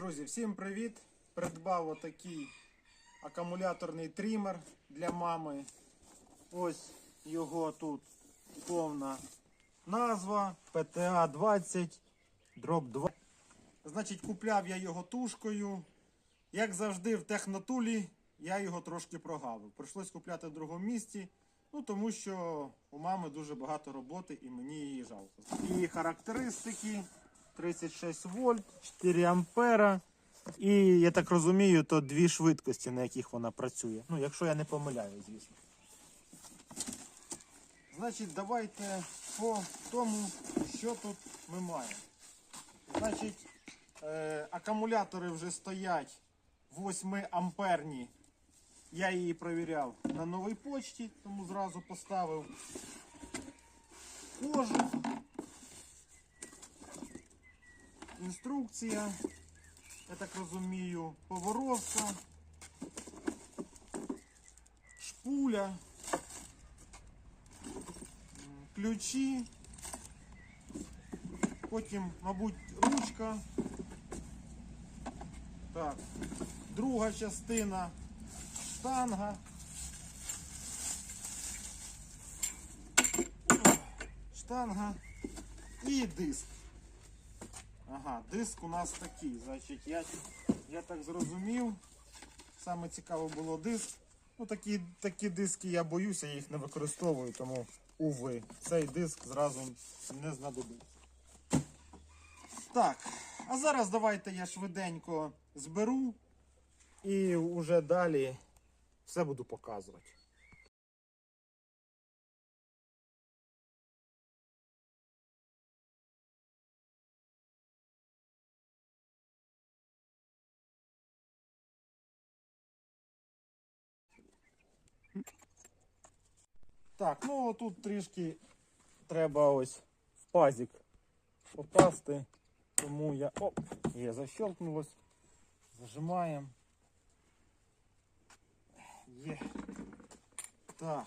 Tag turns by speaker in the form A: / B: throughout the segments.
A: Друзі, всім привіт! Придбав отакий акумуляторний трімер для мами. Ось його тут повна назва PTA 20 Drop 2. Значить, купляв я його тушкою. Як завжди, в технотулі я його трошки прогавив. Прийшлось купляти в другому місці. Ну, тому що у мами дуже багато роботи і мені її жалко. І характеристики 36 вольт, 4 ампера. І я так розумію, то дві швидкості, на яких вона працює. Ну, якщо я не помиляю, звісно. Значить, давайте по тому, що тут ми маємо. Значить, е, акумулятори вже стоять 8 амперні. Я її провіряв на новій почті, тому зразу поставив кожух. Інструкція, я так розумію, поворотка, шпуля, ключі, потім, мабуть, ручка. Так, друга частина штанга. Штанга і диск. Ага, диск у нас такий. Значить, я, я так зрозумів. Саме цікаво було диск. Ну, такі, такі диски я боюся, їх не використовую, тому уви. Цей диск зразу не знадобиться. Так, а зараз давайте я швиденько зберу і вже далі все буду показувати. Так, ну тут трішки треба ось в пазик попасти. Тому я... Оп, є, защелкнулось. Зажимаємо. Є. Так.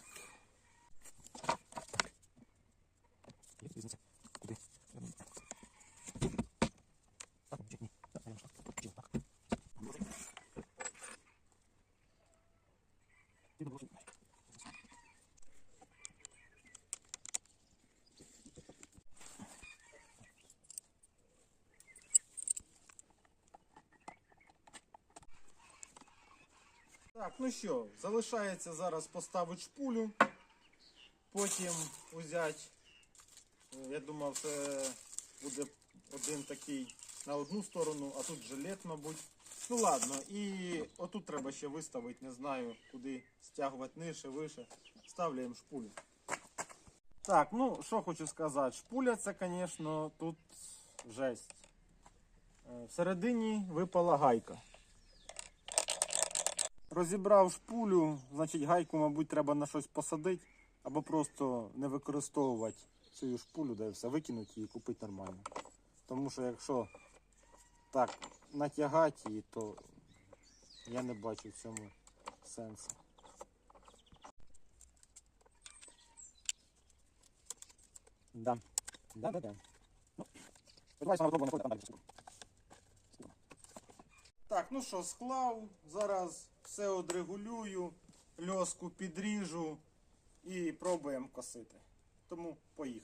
A: Так, ну що, залишається зараз поставити шпулю, потім взяти, е, я думав, це буде один такий на одну сторону, а тут жилет, мабуть. Ну ладно, і отут треба ще виставити, не знаю, куди стягувати нижче, вище. Ставляємо шпулю. Так, ну що хочу сказати, шпуля це, звісно, тут жесть. Е, Всередині випала гайка. Розібрав шпулю, значить гайку, мабуть, треба на щось посадити, або просто не використовувати цю шпулю, де все викинути і купити нормально. Тому що якщо так натягати її, то я не бачу в цьому сенсу. Да. Да, да, да. Ну, сподіваюся, вона там далі. Так, ну що, склав. Зараз все одрегулюю, льоску підріжу і пробуємо косити. Тому поїхали.